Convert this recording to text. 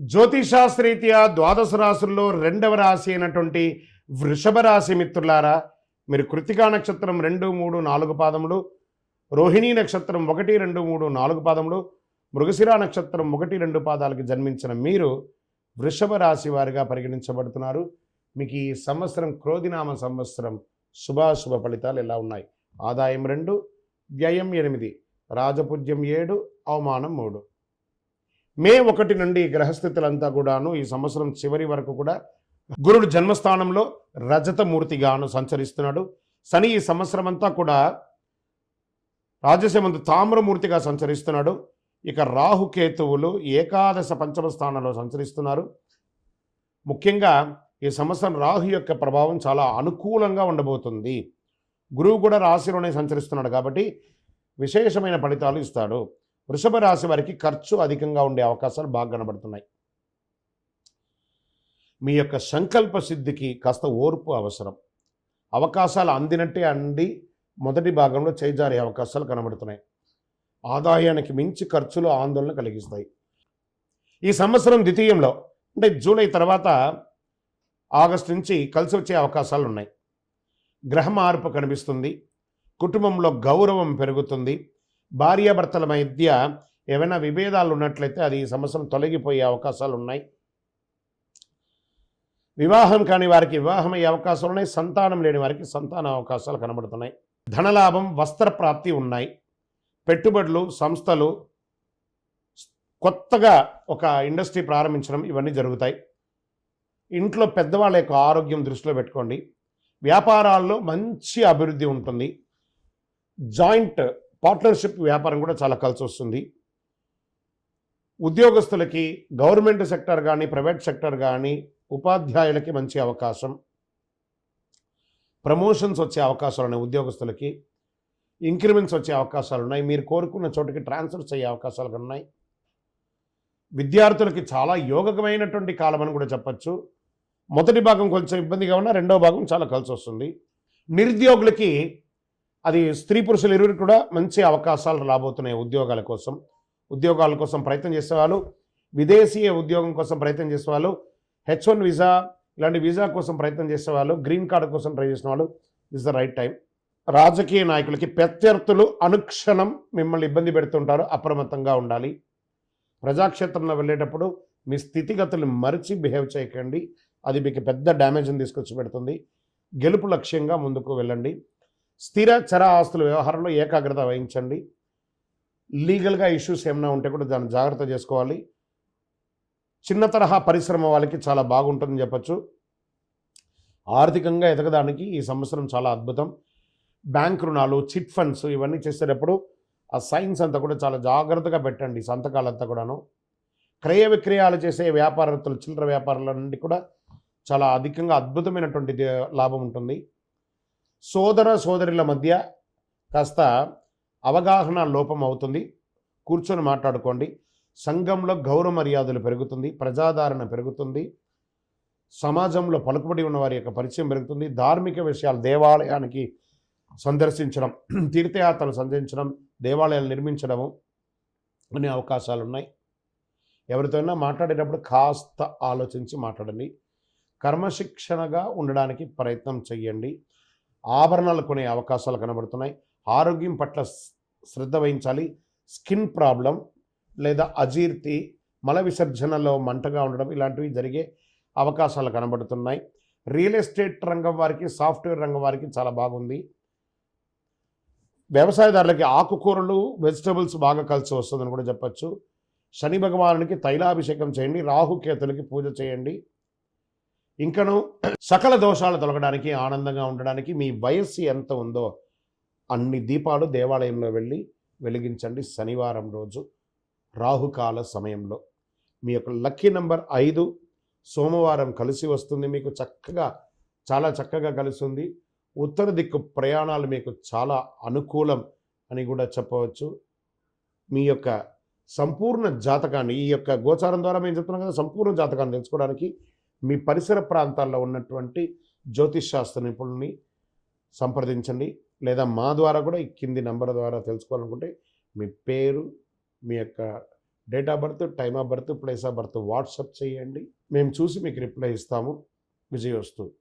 జ్యోతిషాస్త్రీత్యా ద్వాదశ రాశుల్లో రెండవ రాశి అయినటువంటి వృషభ రాశి మిత్రులారా మీరు కృతికా నక్షత్రం రెండు మూడు నాలుగు పాదములు రోహిణీ నక్షత్రం ఒకటి రెండు మూడు నాలుగు పాదములు మృగశిరా నక్షత్రం ఒకటి రెండు పాదాలకి జన్మించిన మీరు వృషభ రాశి వారిగా పరిగణించబడుతున్నారు. మీకు ఈ సంవత్సరం క్రోధినామ సంవత్సరం శుభాశుభ ఫలితాలు ఎలా ఉన్నాయి? ఆదాయం రెండు వ్యయం ఎనిమిది రాజపూజ్యం ఏడు అవమానం మూడు. మే ఒకటి నుండి గ్రహస్థితులంతా కూడాను ఈ సంవత్సరం చివరి వరకు కూడా గురుడు జన్మస్థానంలో రజతమూర్తిగాను సంచరిస్తున్నాడు. శని ఈ సంవత్సరం అంతా కూడా రాజసమందు తామ్రమూర్తిగా సంచరిస్తున్నాడు. ఇక రాహుకేతువులు ఏకాదశ పంచమ స్థానంలో సంచరిస్తున్నారు. ముఖ్యంగా ఈ సంవత్సరం రాహు యొక్క ప్రభావం చాలా అనుకూలంగా ఉండబోతుంది. గురువు కూడా రాశిలోనే సంచరిస్తున్నాడు కాబట్టి విశేషమైన ఫలితాలు ఇస్తాడు. వృషభ రాశి వారికి ఖర్చు అధికంగా ఉండే అవకాశాలు బాగా కనబడుతున్నాయి. మీ యొక్క సంకల్ప సిద్ధికి కాస్త ఓర్పు అవసరం. అవకాశాలు అందినట్టే అండి మొదటి భాగంలో చేజారే అవకాశాలు కనబడుతున్నాయి. ఆదాయానికి మించి ఖర్చులు ఆందోళన కలిగిస్తాయి. ఈ సంవత్సరం ద్వితీయంలో అంటే జూలై తర్వాత ఆగస్టు నుంచి కలిసి వచ్చే అవకాశాలు ఉన్నాయి. గ్రహ మార్పు కనిపిస్తుంది. కుటుంబంలో గౌరవం పెరుగుతుంది. భార్యాభర్తల మధ్య ఏమైనా విభేదాలు ఉన్నట్లయితే అది ఈ సంవత్సరం తొలగిపోయే అవకాశాలు ఉన్నాయి. వివాహం కాని వారికి వివాహం అయ్యే అవకాశాలు ఉన్నాయి. సంతానం లేని వారికి సంతాన అవకాశాలు కనబడుతున్నాయి. ధనలాభం వస్త్ర ప్రాప్తి ఉన్నాయి. పెట్టుబడులు సంస్థలు కొత్తగా ఒక ఇండస్ట్రీ ప్రారంభించడం ఇవన్నీ జరుగుతాయి. ఇంట్లో పెద్దవాళ్ళ యొక్క ఆరోగ్యం దృష్టిలో పెట్టుకోండి. వ్యాపారాల్లో మంచి అభివృద్ధి ఉంటుంది. జాయింట్ పార్ట్నర్షిప్ వ్యాపారం కూడా చాలా కలిసి వస్తుంది ఉద్యోగస్తులకి గవర్నమెంట్ సెక్టర్ కానీ ప్రైవేట్ సెక్టర్ కానీ ఉపాధ్యాయులకి మంచి అవకాశం. ప్రమోషన్స్ వచ్చే అవకాశాలు ఉన్నాయి ఉద్యోగస్తులకి. ఇంక్రిమెంట్స్ వచ్చే అవకాశాలు ఉన్నాయి. మీరు కోరుకున్న చోటుకి ట్రాన్స్ఫర్స్ అయ్యే అవకాశాలు ఉన్నాయి. విద్యార్థులకి చాలా యోగకమైనటువంటి కాలం అని కూడా చెప్పచ్చు. మొదటి భాగం కొంచెం ఇబ్బందిగా ఉన్నా రెండవ భాగం చాలా కలిసి వస్తుంది నిరుద్యోగులకి అది స్త్రీ పురుషులు ఇరువురు కూడా మంచి అవకాశాలు రాబోతున్నాయి ఉద్యోగాల కోసం. ఉద్యోగాల కోసం ప్రయత్నం చేసేవాళ్ళు విదేశీయ ఉద్యోగం కోసం ప్రయత్నం చేసేవాళ్ళు హెచ్ వన్ వీసా ఇలాంటి వీసా కోసం ప్రయత్నం చేసేవాళ్ళు గ్రీన్ కార్డు కోసం ట్రై చేసిన వాళ్ళు ఇస్ ద రైట్ టైం రాజకీయ నాయకులకి ప్రత్యర్థులు అనుక్షణం మిమ్మల్ని ఇబ్బంది పెడుతుంటారు అప్రమత్తంగా ఉండాలి. ప్రజాక్షేత్రంలో వెళ్ళేటప్పుడు మీ స్థితిగతులు మరిచి బిహేవ్ చేయకండి. అది మీకు పెద్ద డ్యామేజ్ని తీసుకొచ్చి పెడుతుంది. గెలుపు లక్ష్యంగా ముందుకు వెళ్ళండి. స్థిర చర ఆస్తుల వ్యవహారంలో ఏకాగ్రత వహించండి. లీగల్గా ఇష్యూస్ ఏమైనా ఉంటే కూడా దాన్ని జాగ్రత్త చేసుకోవాలి. చిన్న తరహా పరిశ్రమ వాళ్ళకి చాలా బాగుంటుందని చెప్పచ్చు. ఆర్థికంగా ఎదగడానికి ఈ సంవత్సరం చాలా అద్భుతం. బ్యాంక్ రుణాలు చిట్ ఫండ్స్ ఇవన్నీ చేసేటప్పుడు ఆ సైన్స్ అంతా కూడా చాలా జాగ్రత్తగా పెట్టండి సంతకాలంతా కూడాను. క్రయ విక్రయాలు చేసే వ్యాపారస్తులు చిల్లర వ్యాపారుల నుండి కూడా చాలా అధికంగా అద్భుతమైనటువంటి లాభం ఉంటుంది. సోదర సోదరుల మధ్య కాస్త అవగాహన లోపం అవుతుంది. కూర్చొని మాట్లాడుకోండి. సంఘంలో గౌరవ మర్యాదలు పెరుగుతుంది. ప్రజాదరణ పెరుగుతుంది. సమాజంలో పలుకుబడి ఉన్న వారి యొక్క పరిచయం పెరుగుతుంది. ధార్మిక విషయాలు దేవాలయానికి సందర్శించడం తీర్థయాత్రలు సందర్శించడం దేవాలయాలు నిర్మించడము అనే అవకాశాలు ఉన్నాయి. ఎవరితోనైనా మాట్లాడేటప్పుడు కాస్త ఆలోచించి మాట్లాడండి. కర్మశిక్షణగా ఉండడానికి ప్రయత్నం చేయండి. ఆభరణాలు కొనే అవకాశాలు కనబడుతున్నాయి. ఆరోగ్యం పట్ల శ్రద్ధ వహించాలి. స్కిన్ ప్రాబ్లం లేదా అజీర్తి మల విసర్జనలో మంటగా ఉండడం ఇలాంటివి జరిగే అవకాశాలు కనబడుతున్నాయి. రియల్ ఎస్టేట్ రంగం వారికి సాఫ్ట్వేర్ రంగం వారికి చాలా బాగుంది. వ్యవసాయదారులకి ఆకుకూరలు వెజిటబుల్స్ బాగా కలిసి వస్తుందని కూడా చెప్పచ్చు. శని భగవానునికి తైలాభిషేకం చేయండి. రాహుకేతులకి పూజ చేయండి. ఇంకను సకల దోషాలు తొలగడానికి ఆనందంగా ఉండడానికి మీ వయస్సు ఎంత ఉందో అన్ని దీపాలు దేవాలయంలో వెళ్ళి వెలిగించండి. శనివారం రోజు రాహుకాల సమయంలో మీ యొక్క లక్కీ నెంబర్ ఐదు సోమవారం కలిసి వస్తుంది మీకు చక్కగా చాలా చక్కగా కలుస్తుంది ఉత్తర దిక్కు ప్రయాణాలు మీకు చాలా అనుకూలం అని కూడా చెప్పవచ్చు. మీ యొక్క సంపూర్ణ జాతకాన్ని ఈ యొక్క గోచారం ద్వారా మేము చెప్తున్నాం కదా సంపూర్ణ జాతకాన్ని తెలుసుకోవడానికి మీ పరిసర ప్రాంతాల్లో ఉన్నటువంటి జ్యోతిష్ శాస్త్ర నిపుణుల్ని సంప్రదించండి. లేదా మా ద్వారా కూడా ఈ కింది నంబర్ ద్వారా తెలుసుకోవాలనుకుంటే మీ పేరు మీ యొక్క date of birth time of birth place of birth WhatsApp చేయండి. మేము చూసి మీకు రిప్లై ఇస్తాము. విజయవస్తు.